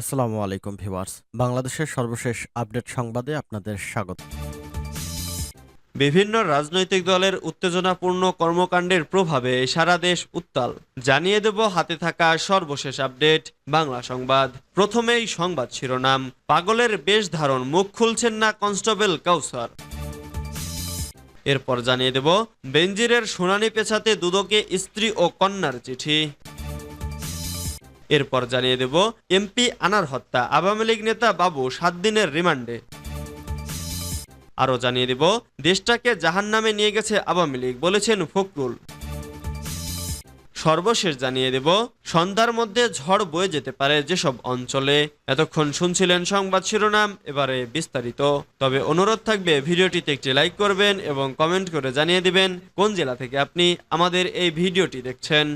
আসসালামু আলাইকুম ভিউয়ার্স। বাংলাদেশের সর্বশেষ আপডেট সংবাদে আপনাদের স্বাগত। বিভিন্ন রাজনৈতিক দলের উত্তেজনাপূর্ণ কর্মকাণ্ডের প্রভাবে সারা দেশ উত্তাল। জানিয়ে দেব হাতে থাকা সর্বশেষ আপডেট, বাংলা সংবাদ। প্রথমেই সংবাদ শিরোনাম, পাগলের বেশ ধারণ, মুখ খুলছেন না কনস্টেবল কাউসার। এরপর জানিয়ে দেব বেঞ্জিরের শুনানি পেছাতে দুদকে স্ত্রী ও কন্যার চিঠি। এরপর জানিয়ে দেব, এমপি আনার হত্যা, আওয়ামী লীগ নেতা বাবু সাত দিনের রিমান্ডে। আরও জানিয়ে দেব, দেশটাকে জাহান নামে নিয়ে গেছে আওয়ামী লীগ, বলেছেন ফখরুল। সর্বশেষ জানিয়ে দেব, সন্ধ্যার মধ্যে ঝড় বয়ে যেতে পারে যেসব অঞ্চলে। এতক্ষণ শুনছিলেন সংবাদ শিরোনাম, এবারে বিস্তারিত। তবে অনুরোধ থাকবে, ভিডিওটিতে একটি লাইক করবেন এবং কমেন্ট করে জানিয়ে দিবেন, কোন জেলা থেকে আপনি আমাদের এই ভিডিওটি দেখছেন।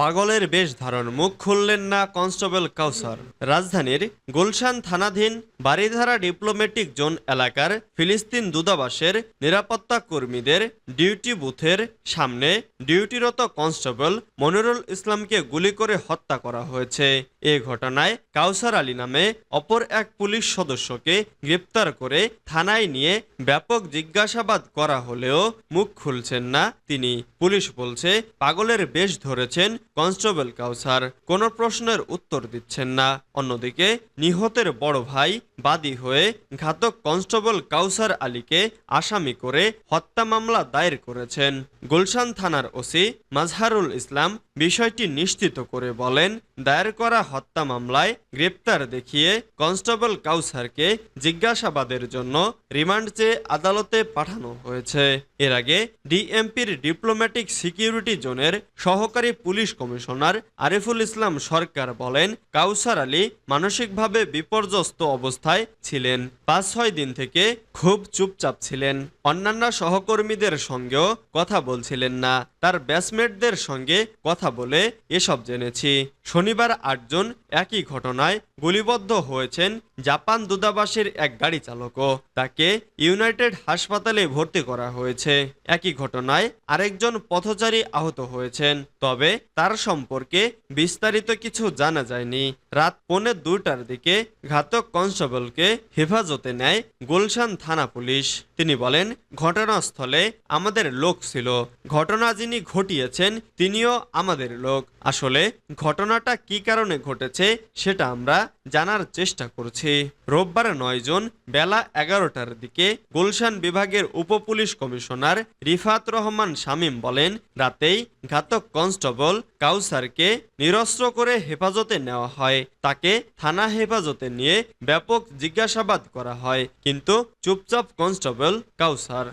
পাগলের বেশ ধারণ, মুখ খুললেন না কনস্টেবল কাউসার। রাজধানীর গুলশান থানাধীন বাড়িধারা ডিপ্লোম্যাটিক জোন এলাকার ফিলিস্তিন দূতাবাসের নিরাপত্তা কর্মীদের ডিউটি বুথের সামনে ডিউটিরত কনস্টেবল মনিরুল ইসলামকে গুলি করে হত্যা করা হয়েছে। এ ঘটনায় কাউসার আলী নামে অপর এক পুলিশ সদস্যকে গ্রেপ্তার করে থানায় নিয়ে ব্যাপক জিজ্ঞাসাবাদ করা হলেও মুখ খুলছেন না তিনি। পুলিশ বলছে, পাগলের বেশ ধরেছেন কনস্টেবল কাউসার কোনো প্রশ্নের উত্তর দিচ্ছেন না। অন্যদিকে নিহতের বড় ভাই বাদী হয়ে ঘাতক কনস্টেবল কাউসার আলীকে আসামি করে হত্যা মামলা দায়ের করেছেন। গুলশান থানার ওসি মাজহারুল ইসলাম বিষয়টি নিশ্চিত করে বলেন, দায়ের করা হত্যা মামলায় গ্রেপ্তার দেখিয়ে কনস্টেবল কাউসারকে জিজ্ঞাসাবাদের জন্য রিমান্ড চেয়ে আদালতে পাঠানো হয়েছে। এর আগে ডিএমপির ডিপ্লোম্যাটিক সিকিউরিটি জোনের সহকারী পুলিশ কমিশনার আরিফুল ইসলাম সরকার বলেন, কাউসার আলী মানসিকভাবে বিপর্যস্ত অবস্থায় ছিলেন। পাঁচ ছয় দিন থেকে খুব চুপচাপ ছিলেন। অন্যান্য সহকর্মীদের সঙ্গেও কথা বলছিলেন না। তার ব্যাচমেটদের সঙ্গে কথা বলে এসব জেনেছি। শনিবার আটজন একই ঘটনায় গুলিবদ্ধ হয়েছেন জাপান দূতাবাসের এক গাড়ি চালকও। তাকে ইউনাইটেড হাসপাতালে ভর্তি করা হয়েছে। একই ঘটনায় আরেকজন পথচারী আহত হয়েছেন। তবে তার সম্পর্কে বিস্তারিত কিছু জানা যায়নি। রাত পৌনে দুটার দিকে ঘাতক কনস্টেবলকে হেফাজতে নেয় গুলশান থানা পুলিশ। তিনি বলেন, ঘটনাস্থলে আমাদের লোক ছিল। ঘটনা যিনি ঘটিয়েছেন তিনিও আমাদের লোক। আসলে ঘটনাটা কি কারণে ঘটেছে সেটা আমরা জানার চেষ্টা করছি। রোববার নয় জন বেলা এগারোটার দিকে গুলশান বিভাগের উপপুলিশ কমিশনার রিফাত রহমান শামীম বলেন, রাতেই ঘাতক কনস্টেবল কাউসারকে নিরস্ত্র করে হেফাজতে নেওয়া হয়। তাকে থানা হেফাজতে নিয়ে ব্যাপক জিজ্ঞাসাবাদ করা হয়, কিন্তু চুপচাপ কনস্টেবল কাউসার।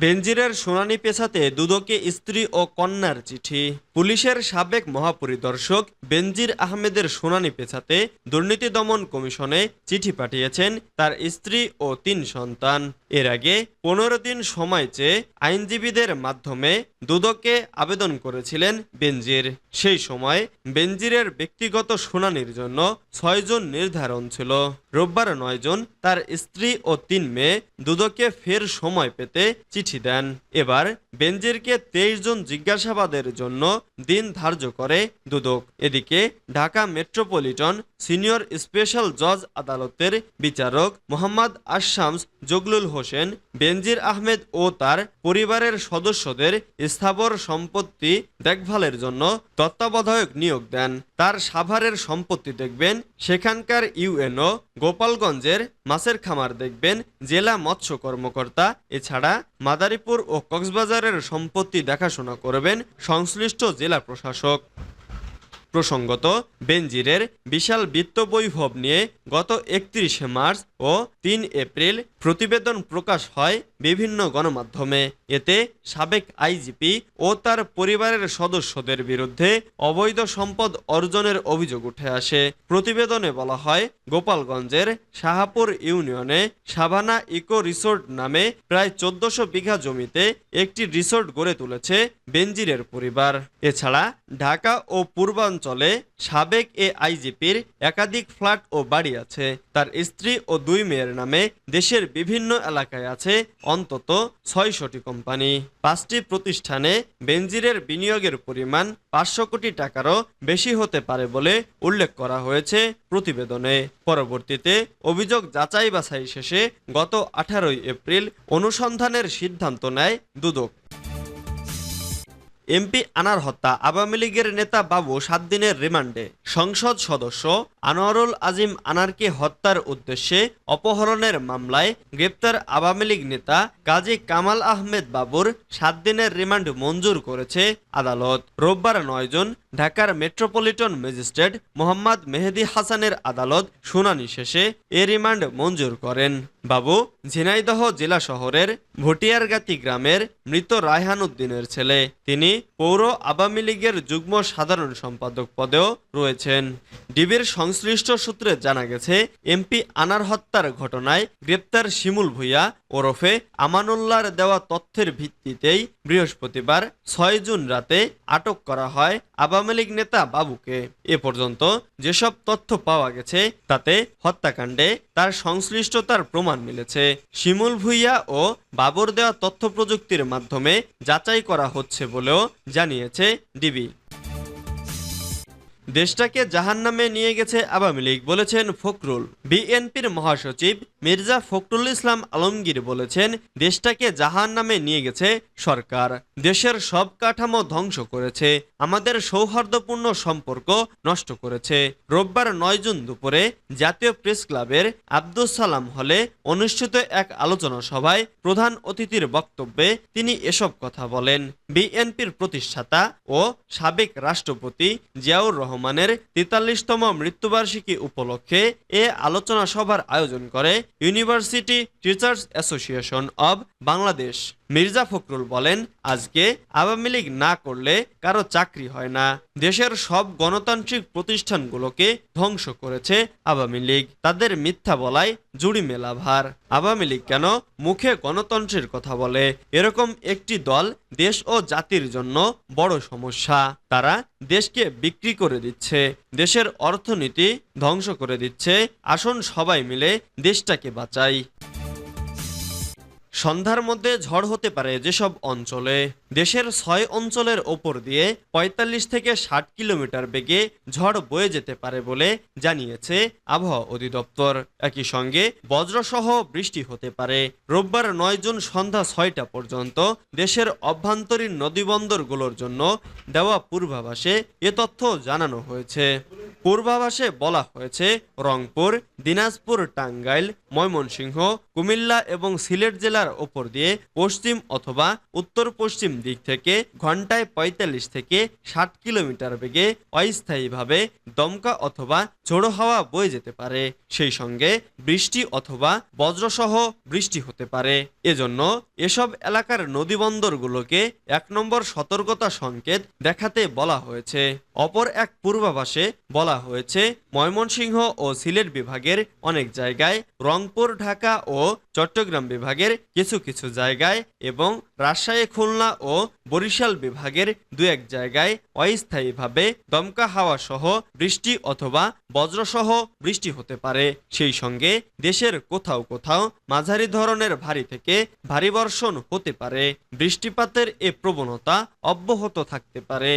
বেনজিরের শুনানি পেছাতে দুদকে স্ত্রী ও কন্যার চিঠি। পুলিশের সাবেক মহাপরিদর্শক বেনজির আহমেদের শুনানি পেছাতে দুর্নীতি দমন কমিশনে চিঠি পাঠিয়েছেন তার স্ত্রী ও তিন সন্তান। এর আগে পনেরো দিন সময় চেয়ে আইনজীবীদের মাধ্যমে দুদকে আবেদন করেছিলেন বেনজির। সেই সময় বেনজিরের ব্যক্তিগত শুনানির জন্য ছয়জন নির্ধারণ ছিল। রোববার নয়জন তার স্ত্রী ও তিন মেয়ে দুদকে ফের সময় পেতে চিঠি দেন। এবার বেনজিরকে তেইশ জন জিজ্ঞাসাবাদের জন্য দিন ধার্য করে দুদক। এদিকে ঢাকা মেট্রোপলিটন সিনিয়র স্পেশাল জজ আদালতের বিচারক মোহাম্মদ আশামস জগলুল হোসেন, বেনজির আহমেদ ও তার পরিবারের সদস্যদের স্থাবর সম্পত্তি দেখভালের জন্য তত্ত্বাবধায়ক নিয়োগ দেন। তার সাভারের সম্পত্তি দেখবেন, সেখানকার ইউএনও, গোপালগঞ্জের মাছের খামার দেখবেন, জেলা মৎস্য কর্মকর্তা, এছাড়া মাদারীপুর ও কক্সবাজারের সম্পত্তি দেখাশোনা করবেন সংশ্লিষ্ট জেলা প্রশাসক। প্রসঙ্গত, বেনজিরের বিশাল বিত্ত বৈভব নিয়ে গত একত্রিশে মার্চ ও তিন এপ্রিল প্রতিবেদন প্রকাশ হয় বিভিন্ন গণমাধ্যমে। এতে সাবেক আইজিপি ও তার পরিবারের সদস্যদের বিরুদ্ধে অবৈধ সম্পদ অর্জনের অভিযোগ উঠে আসে। প্রতিবেদনে বলা হয়, গোপালগঞ্জের শাহাপুর ইউনিয়নে সাভানা ইকো রিসোর্ট নামে প্রায় চোদ্দশো বিঘা জমিতে একটি রিসোর্ট গড়ে তুলেছে বেনজিরের পরিবার। এছাড়া ঢাকা ও পূর্বাঞ্চলে সাবেক এ আইজিপির একাধিক ফ্ল্যাট ও বাড়ি আছে। তার স্ত্রী ও দুই মেয়ের নামে দেশের বিভিন্ন এলাকায় আছে অন্তত ছয়শটি কোম্পানি। পাঁচটি প্রতিষ্ঠানে বেনজিরের বিনিয়োগের পরিমাণ পাঁচশো কোটি টাকারও বেশি হতে পারে বলে উল্লেখ করা হয়েছে প্রতিবেদনে। পরবর্তীতে অভিযোগ যাচাই বাছাই শেষে গত আঠারোই এপ্রিল অনুসন্ধানের সিদ্ধান্ত নেয় দুদক। এমপি আনার হত্যা আওয়ামী লীগের নেতা বাবু সাত দিনের রিমান্ডে। সংসদ সদস্য আনোয়ারুল আজিম আনারকে হত্যার উদ্দেশ্যে অপহরণের মামলায় গ্রেপ্তার আওয়ামী লীগ নেতা কাজী কামাল আহমেদ বাবুর সাত দিনের রিমান্ড মঞ্জুর করেছে আদালত। রোববার নয়জন ঢাকার মেট্রোপলিটন ম্যাজিস্ট্রেট মোহাম্মদ মেহেদি হাসানের আদালত শুনানি শেষে এ রিমান্ড মঞ্জুর করেন। বাবু ঝিনাইদহ জেলা শহরের ভটিয়ারগাতি গ্রামের মৃত রায়হান উদ্দিনের ছেলে। তিনি পৌর আওয়ামী লীগের যুগ্ম সাধারণ সম্পাদক পদেও রয়েছেন। ডিবির সংশ্লিষ্ট সূত্রে জানা গেছে, এমপি আনার হত্যার ঘটনায় গ্রেপ্তার শিমুল ভুইয়া ওরফে আমানুল্লাহর দেওয়া তথ্যের ভিত্তিতেই বৃহস্পতিবার ছয় জুন রাতে আটক করা হয় আওয়ামী লীগ নেতা বাবুকে। এ পর্যন্ত যেসব তথ্য পাওয়া গেছে, তাতে হত্যাকাণ্ডে তার সংশ্লিষ্টতার প্রমাণ মিলেছে। শিমুল ভুইয়া ও বাবর দেওয়া তথ্য প্রযুক্তির মাধ্যমে যাচাই করা হচ্ছে বলেও জানিয়েছে ডিবি। দেশটাকে জাহান্নামে নিয়ে গেছে আওয়ামী লীগ, বলেছেন ফখরুল। বিএনপির মহাসচিব মির্জা ফখরুল ইসলাম আলমগীর বলেছেন, দেশটাকে জাহান্নামে নিয়ে গেছে সরকার। দেশের সব কাঠামো ধ্বংস করেছে, আমাদের সৌহার্দ্যপূর্ণ সম্পর্ক নষ্ট করেছে। রোববার নয় জুন দুপুরে জাতীয় প্রেস ক্লাবের আব্দুল সালাম হলে অনুষ্ঠিত এক আলোচনা সভায় প্রধান অতিথির বক্তব্যে তিনি এসব কথা বলেন। বিএনপির প্রতিষ্ঠাতা ও সাবেক রাষ্ট্রপতি জিয়াউর রহমানের তেতাল্লিশতম মৃত্যুবার্ষিকী উপলক্ষে এ আলোচনা সভার আয়োজন করে university teachers association of Bangladesh. Mirza Fakhrul বলেন, আজকে আওয়ামী লীগ না করলে কারও চাকরি হয় না। দেশের সব গণতান্ত্রিক প্রতিষ্ঠানগুলোকে ধ্বংস করেছে আওয়ামী লীগ। তাদের মিথ্যা বলায় জুড়ি মেলা ভার। আওয়ামী লীগ কেন মুখে গণতন্ত্রের কথা বলে? এরকম একটি দল দেশ ও জাতির জন্য বড় সমস্যা। তারা দেশকে বিক্রি করে দিচ্ছে, দেশের অর্থনীতি ধ্বংস করে দিচ্ছে। আসুন সবাই মিলে দেশটাকে বাঁচাই। সন্ধ্যার মধ্যে ঝড় হতে পারে যেসব অঞ্চলে। দেশের ছয় অঞ্চলের ওপর দিয়ে ৪৫ থেকে ষাট কিলোমিটার বেগে ঝড় বয়ে যেতে পারে বলে জানিয়েছে আবহাওয়া অধিদপ্তর। একই সঙ্গে বজ্রসহ বৃষ্টি হতে পারে। রোববার নয় জুন সন্ধ্যা ছয়টা পর্যন্ত দেশের অভ্যন্তরীণ নদীবন্দরগুলোর জন্য দেওয়া পূর্বাভাসে এ তথ্য জানানো হয়েছে। পূর্বাভাসে বলা হয়েছে, রংপুর, দিনাজপুর, টাঙ্গাইল, ময়মনসিংহ, কুমিল্লা এবং সিলেট জেলার ওপর দিয়ে পশ্চিম অথবা উত্তর পশ্চিম দিক থেকে ঘন্টায় ৪৫ থেকে ষাট কিলোমিটার বেগে অস্থায়ীভাবে দমকা অথবা ঝোড়ো হাওয়া বয়ে যেতে পারে। সেই সঙ্গে বৃষ্টি অথবা বজ্রসহ বৃষ্টি হতে পারে। এজন্য এসব এলাকার নদীবন্দরগুলোকে এক নম্বর সতর্কতা সংকেত দেখাতে বলা হয়েছে। অপর এক পূর্বাভাসে বলা হয়েছে, ময়মনসিংহ ও সিলেট বিভাগের অনেক জায়গায়, রংপুর, ঢাকা ও চট্টগ্রাম বিভাগের কিছু কিছু জায়গায় এবং রাজশাহী, খুলনা ও বরিশাল বিভাগের দু এক জায়গায় অস্থায়ীভাবে দমকা হাওয়া সহ বৃষ্টি অথবা বজ্রসহ বৃষ্টি হতে পারে। সেই সঙ্গে দেশের কোথাও কোথাও মাঝারি ধরনের ভারী থেকে ভারী বর্ষণ হতে পারে। বৃষ্টিপাতের এ প্রবণতা অব্যাহত থাকতে পারে।